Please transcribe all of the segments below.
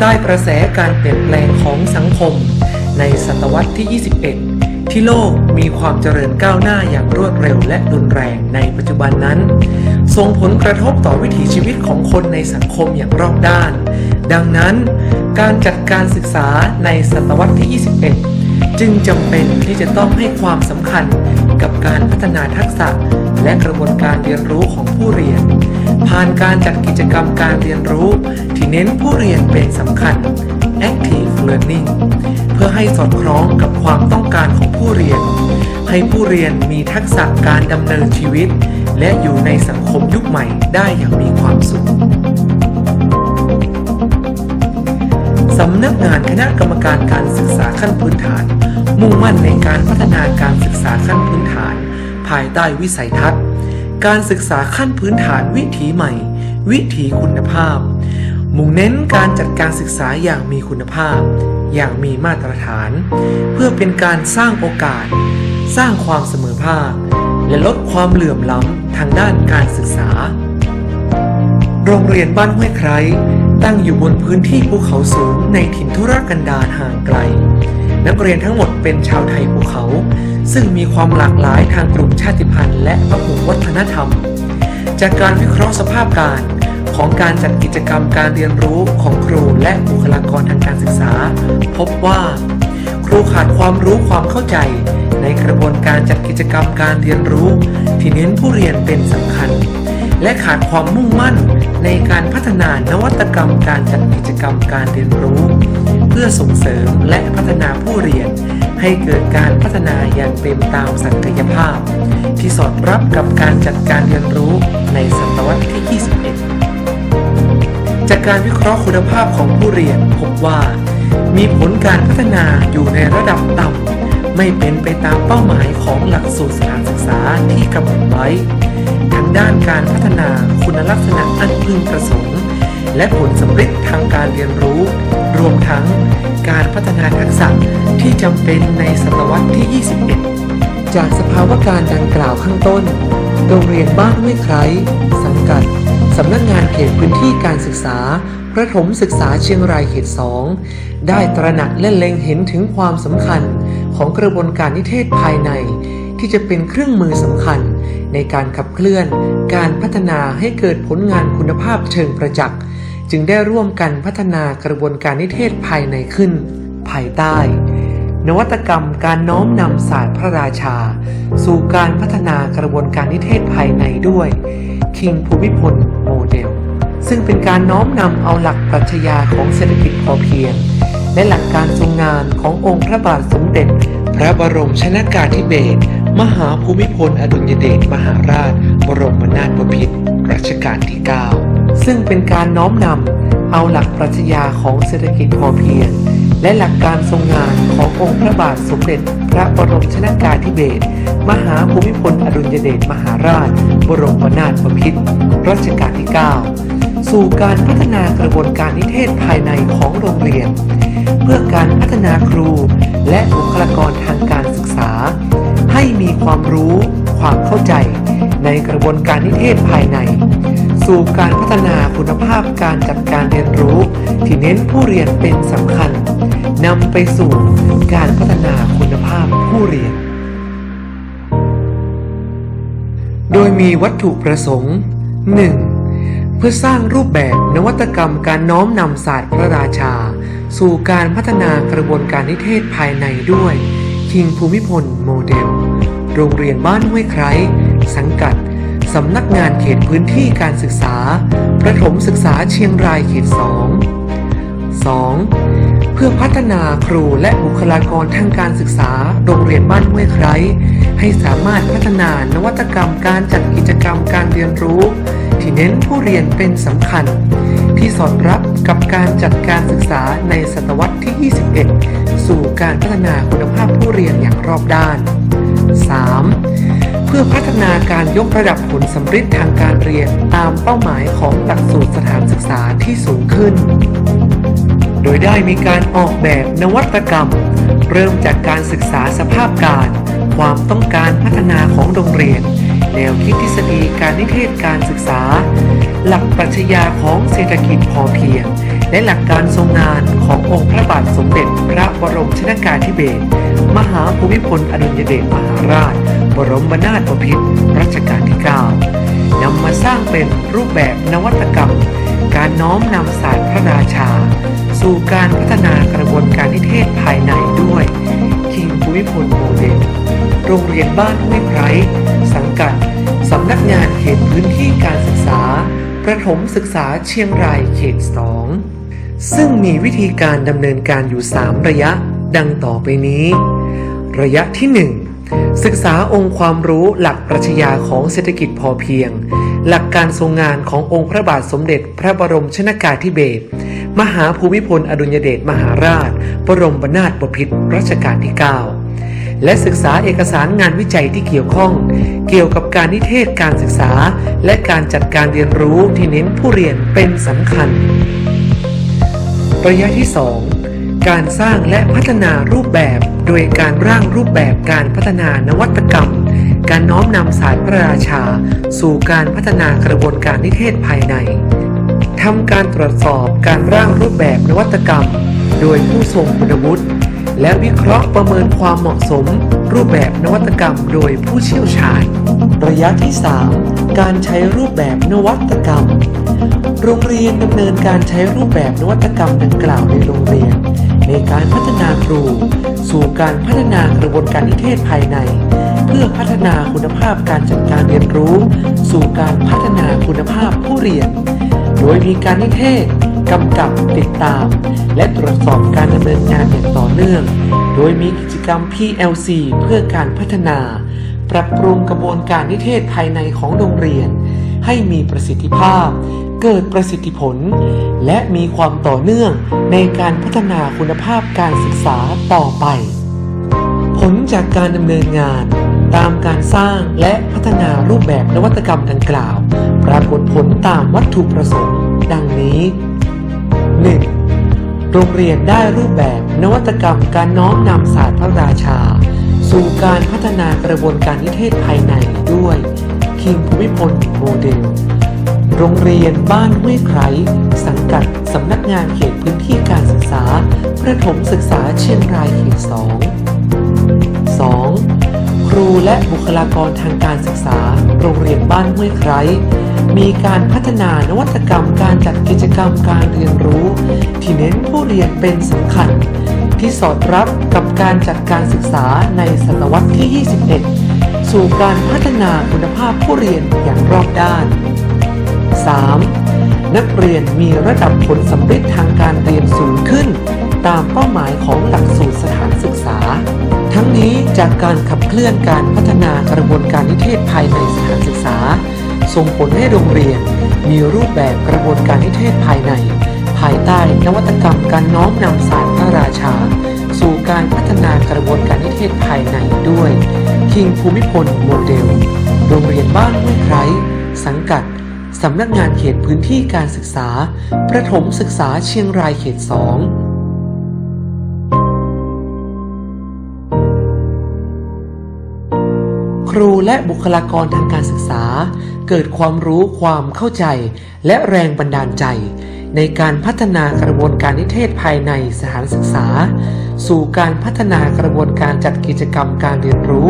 ใต้กระแสการเปลี่ยนแปลงของสังคม ในศตวรรษที่ 21 ที่โลกมีความเจริญก้าวหน้าอย่างรวดเร็วและรุนแรงในปัจจุบันนั้น ส่งผลกระทบต่อวิถีชีวิตของคนในสังคมอย่างรอบด้าน ดังนั้น การจัดการศึกษาในศตวรรษที่ 21 จึงจำเป็นที่จะต้องให้ความสำคัญกับการพัฒนาทักษะ และกระบวนการเรียนรู้ของผู้เรียน ผ่านการจัดกิจกรรมการเรียนรู้ ที่เน้นผู้เรียนเป็นสำคัญ active learning เพื่อให้สอดคล้องกับความต้องการของผู้เรียน ให้ผู้เรียนมีทักษะการดำเนินชีวิต และอยู่ในสังคมยุคใหม่ได้อย่างมีความสุข สำนักงานคณะกรรมการการศึกษาขั้นพื้นฐาน มุ่งมั่นในการพัฒนาการศึกษาขั้นพื้นฐาน ภายใต้วิสัยทัศน์ การศึกษาขั้นพื้นฐานวิถีใหม่ วิถีคุณภาพ มุ่งเน้นการจัดการศึกษาอย่างมีคุณภาพ อย่างมีมาตรฐาน เพื่อเป็นการสร้างโอกาส สร้างความเสมอภาค และลดความเหลื่อมล้ำทางด้านการศึกษา โรงเรียนบ้านห้วยไคร้ ตั้งอยู่บนพื้นที่ภูเขาสูงในถิ่นทุรกันดารห่างไกล นักเรียนทั้งหมดเป็นชาวไทยภูเขา ซึ่งมีความหลากหลายทางกลุ่มชาติพันธุ์และพหุวัฒนธรรม จากการวิเคราะห์สภาพการของการจัดกิจกรรมการเรียนรู้ของครูและบุคลากรทางการศึกษา พบว่า ครูขาดความรู้ความเข้าใจ ในกระบวนการจัดกิจกรรมการเรียนรู้ ที่เน้นผู้เรียนเป็นสำคัญ และขาดความมุ่งมั่นในการพัฒนานวัตกรรมการจัดกิจกรรมการเรียนรู้ เพื่อส่งเสริมและพัฒนาผู้เรียน ให้เกิดการพัฒนาอย่างเต็มตามศักยภาพ ที่สอดรับกับการจัดการเรียนรู้ในศตวรรษที่ 21 จากการวิเคราะห์คุณภาพของผู้เรียนพบว่า มีผลการพัฒนาอยู่ในระดับต่ำไม่เป็นไปตามเป้าหมายของหลักสูตรสถานศึกษาที่กำหนดไว้ ทางด้านการพัฒนาคุณลักษณะอันพึงประสงค์ และผลสำเร็จทางการเรียนรู้ รวมทั้งการพัฒนาทักษะที่จำเป็นในศตวรรษที่ 21 จากสภาวะการดังกล่าวข้างต้น โรงเรียนบ้านห้วยไคร้สังกัดสำนักงานเขตพื้นที่การศึกษาประถมศึกษาเชียงรายเขต2ได้ตระหนักและเล็งเห็นถึงความสำคัญของกระบวนการนิเทศภายใน ที่จะเป็นเครื่องมือสำคัญ ในการขับเคลื่อน การพัฒนาให้เกิดผลงานคุณภาพเชิงประจักษ์ จึงได้ร่วมกันพัฒนากระบวนการนิเทศภายในขึ้น ภายใต้ นวัตกรรมการน้อมนำศาสตร์พระราชา สู่การพัฒนากระบวนการนิเทศภายในด้วยคิงภูมิพลโมเดล ซึ่งเป็นการน้อมนำเอาหลักปรัชญาของเศรษฐกิจพอเพียง และหลักการทรงงานขององค์พระบาทสมเด็จ พระบรมชนากาธิเบศร มหาภูมิพลอดุลยเดชมหาราช บรมนาถบพิตรรัชกาลที่ 9 ซึ่งเป็นการน้อมนำเอาหลักปรัชญาของเศรษฐกิจพอเพียง และหลักการทรงงานขององค์พระบาทสมเด็จ พระบรมชนากาธิเบศรมหาภูมิพลอดุลยเดชมหาราช บรมนาถบพิตรรัชกาลที่ 9 สู่การพัฒนากระบวนการนิเทศภายในของโรงเรียน เพื่อการพัฒนาครูและบุคลากรทางการศึกษา ให้มีความรู้ความเข้าใจในกระบวนการนิเทศภายใน สู่การพัฒนาคุณภาพการจัดการเรียนรู้ ที่เน้นผู้เรียนเป็นสำคัญนำไปสู่การพัฒนาคุณภาพผู้เรียน โดยมีวัตถุประสงค์ 1. เพื่อสร้างรูปแบบนวัตกรรมการน้อมนำศาสตร์พระราชา สู่การพัฒนากระบวนการนิเทศภายในด้วย คิงภูมิพลโมเดล โรงเรียนบ้านห้วยไคร้สังกัด สำนักงานเขตพื้นที่การศึกษา ประถมศึกษาเชียงรายเขต 2 2. เพื่อพัฒนาครูและบุคลากรทางการศึกษา โรงเรียนบ้านห้วยไคร้ให้สามารถพัฒนานวัตกรรมการจัดกิจกรรมการเรียนรู้ ที่เน้นผู้เรียนเป็นสำคัญ ที่สอดรับกับการจัดการศึกษาในศตวรรษที่ 21 สู่การพัฒนาคุณภาพผู้เรียนอย่างรอบด้าน 3. เพื่อพัฒนาการยกระดับผลสำฤทธิ์ทางการเรียนตามเป้าหมายของหลักสูตรสถานศึกษาที่สูงขึ้น โดยได้มีการออกแบบนวัตกรรม เริ่มจากการศึกษาสภาพการ ความต้องการพัฒนาของโรงเรียน แนวคิดทฤษฎีการนิเทศการศึกษา หลักปรัชญาของเศรษฐกิจพอเพียง และหลักการทรงงานขององค์พระบาทสมเด็จพระบรมชนากาธิเบศรมหาภูมิพลอดุลยเดชมหาราช บรมนาถบพิตรรัชกาลที่ 9 นำมาสร้างเป็นรูปแบบนวัตกรรม การน้อมนำศาสตร์พระราชา สู่การพัฒนากระบวนการนิเทศภายในด้วยคิงภูมิพลโมเดล โรงเรียนบ้านห้วยไคร้สังกัดสำนักงานเขตพื้นที่การศึกษา ประถมศึกษาเชียงรายเขต2ซึ่งมีวิธีการดำเนินการอยู่ 3 ระยะดังต่อไปนี้ ระยะที่ 1 ศึกษาองค์ความรู้หลักปรัชญาของเศรษฐกิจพอเพียง หลักการทรงงานขององค์พระบาทสมเด็จพระบรมชนากาธิเบศรมหาภูมิพลอดุลยเดชมหาราช บรมบนาถบพิตรรัชกาลที่ 9 และศึกษาเอกสารงานวิจัยที่เกี่ยวข้อง เกี่ยวกับการนิเทศการศึกษา และการจัดการเรียนรู้ที่เน้นผู้เรียนเป็นสำคัญ ระยะที่ 2 การสร้างและพัฒนารูปแบบ โดยการร่างรูปแบบการพัฒนานวัตกรรม การน้อมนำศาสตร์พระราชา สู่การพัฒนากระบวนการนิเทศภายในทำการตรวจสอบการร่างรูปแบบนวัตกรรม โดยผู้ทรงคุณวุฒิ และวิเคราะห์ประเมินความเหมาะสม รูปแบบนวัตกรรมโดยผู้เชี่ยวชาญ ระยะที่ 3 การใช้รูปแบบนวัตกรรม โรงเรียนดำเนินการใช้รูปแบบนวัตกรรมดังกล่าวในโรงเรียน ในการพัฒนาครู สู่การพัฒนากระบวนการนิเทศภายใน เพื่อพัฒนาคุณภาพการจัดการเรียนรู้ สู่การพัฒนาคุณภาพผู้เรียน โดยมีการนิเทศ กำกับติดตาม และตรวจสอบการดำเนินงานอย่างต่อเนื่อง โดยมีกิจกรรม PLC เพื่อการพัฒนา ปรับปรุงกระบวนการนิเทศภายในของโรงเรียน ให้มีประสิทธิภาพ เกิดประสิทธิผล และมีความต่อเนื่องในการพัฒนาคุณภาพการศึกษาต่อไป ผลจากการดำเนินงานตามการสร้างและพัฒนารูปแบบนวัตกรรมดังกล่าว ปรากฏผลตามวัตถุประสงค์ ดังนี้ 1. โรงเรียนได้รูปแบบนวัตกรรมการน้อมนำศาสตร์พระราชา สู่การพัฒนากระบวนการนิเทศภายในด้วยคิงภูมิพลโมเดล โรงเรียนบ้านห้วยไครสังกัดสำนักงานเขตพื้นที่การศึกษา ประถมศึกษาเชียงรายเขต 2 2. ครูและบุคลากรทางการศึกษา โรงเรียนบ้านห้วยไคร้ มีการพัฒนานวัตกรรมการจัดกิจกรรมการเรียนรู้ ที่เน้นผู้เรียนเป็นสำคัญ ที่สอดรับกับการจัดการศึกษาในศตวรรษที่ 21 สู่การพัฒนาคุณภาพผู้เรียนอย่างรอบด้าน 3. นักเรียนมีระดับผลสำเร็จทางการเรียนสูงขึ้น ตามเป้าหมายของหลักสูตรสถานศึกษา ทั้งนี้จากการขับเคลื่อนการพัฒนากระบวนการนิเทศภายในสถานศึกษา ส่งผลให้โรงเรียน มีรูปแบบกระบวนการนิเทศภายใน ภายใต้นวัตกรรมการน้อมนำศาสตร์พระราชา สู่การพัฒนากระบวนการนิเทศภายในด้วย คิงภูมิพลโมเดล โรงเรียนบ้านห้วยไคร้สังกัดสำนักงานเขตพื้นที่การศึกษา ประถมศึกษาเชียงรายเขต2ครูและบุคลากรทางการศึกษา เกิดความรู้ความเข้าใจ และแรงบันดาลใจ ในการพัฒนากระบวนการนิเทศภายในสถานศึกษา สู่การพัฒนากระบวนการจัดกิจกรรมการเรียนรู้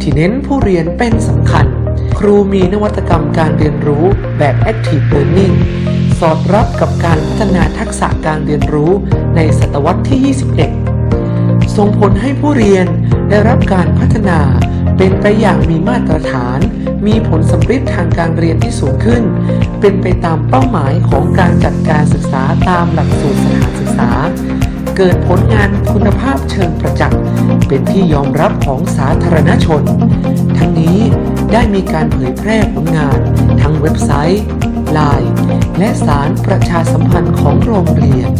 ที่เน้นผู้เรียนเป็นสำคัญ ครูมีนวัตกรรมการเรียนรู้แบบ Active Learning สอดรับกับการพัฒนาทักษะการเรียนรู้ในศตวรรษที่ 21 ส่งผลให้ผู้เรียนได้รับการพัฒนาเป็นไปอย่างมีมาตรฐาน มีผลสำเร็จทางการเรียนที่สูงขึ้น เป็นไปตามเป้าหมายของการจัดการศึกษาตามหลักสูตรสถานศึกษา เกิดผลงานคุณภาพเชิงประจักษ์ เป็นที่ยอมรับของสาธารณชน ทั้งนี้ได้มีการเผยแพร่ผลงาน ทั้งเว็บไซต์ ไลน์ และสารประชาสัมพันธ์ของโรงเรียน